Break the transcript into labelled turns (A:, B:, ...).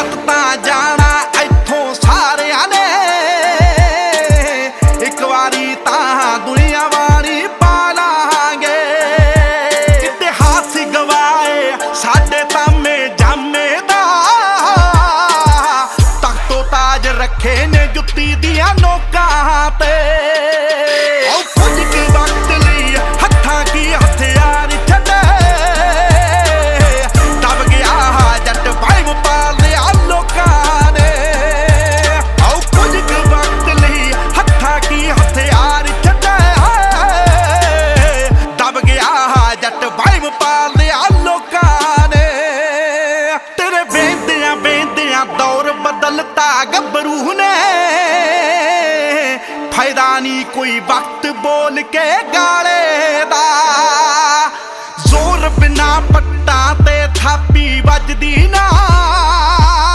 A: ਪਤ ਤਾਂ ਜਾਣਾ ਇੱਥੋਂ ਸਾਰਿਆਂ ਨੇ। ਇੱਕ ਵਾਰੀ ਤਾਂ ਦੁਨੀਆ ਵਾਲੀ ਪਾ ਲਾਂਗੇ। ਇਤਿਹਾਸ ਗਵਾਏ ਸਾਡੇ ਤਾਮੇ ਜਾਮੇ ਦਾ। ਤਖਤੋ ਤਾਜ ਰੱਖੇ ਨੇ ਜੁੱਤੀ ਦੀਆਂ ਦੌਰ ਬਦਲਤਾ ਗੱਭਰੂ ਨੇ ਫਾਇਦਾ ਨਹੀਂ ਕੋਈ ਵਕਤ ਬੋਲ ਕੇ ਗਾਲੇ ਦਾ। ਜ਼ੋਰ ਬਿਨਾ ਪੱਟਾਂ ਤੇ ਥਾਪੀ ਵੱਜਦੀ ਨਾ